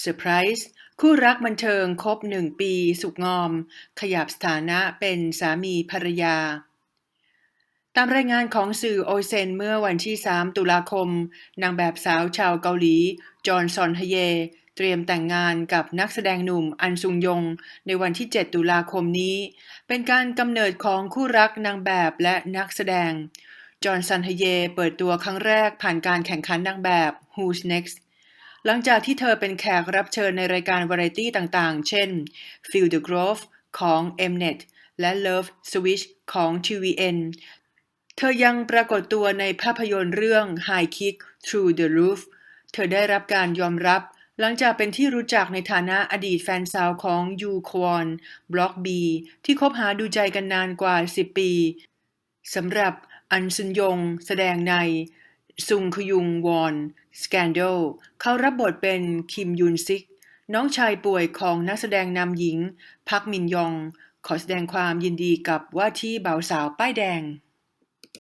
เซอร์ไพรส์คู่รักบันเทิงครบหนึ่งปีสุกงอม ขยับสถานะเป็นสามีภรรยา ตามรายงานของสื่อโอเซนเมื่อวันที่ 3 ตุลาคม นางแบบสาวชาวเกาหลี จอห์นซอนฮเย เตรียมแต่งงานกับนักแสดงหนุ่มอันซุงยง ในวันที่ 7 ตุลาคมนี้ เป็นการกำเนิดของคู่รักนางแบบและนักแสดงจอห์นซันฮเยเปิดตัวครั้งแรกผ่านการแข่งขันนางแบบ Who's Next หลังจากที่เธอเป็นแขกรับเชิญในรายการวาไรตี้ต่างๆ เช่น Feel the Grove ของ Mnet และ Love Switch ของ TVN เธอยังปรากฏตัวในภาพยนตร์เรื่อง High Kick Through the Roof เธอได้รับการยอมรับหลังจากเป็นที่รู้จักในฐานะอดีตแฟนสาวของยูควอนบล็อกบีที่คบหาดูใจกันนานกว่า 10 ปีสำหรับอันซุนยงแสดงใน ซุงคยุงวอนสแกนโดเขารับบทเป็นคิมยุนซิก น้องชายป่วยของนักแสดงนำหญิง พักมินยอง ขอแสดงความยินดีกับว่าที่บ่าวสาวป้ายแดง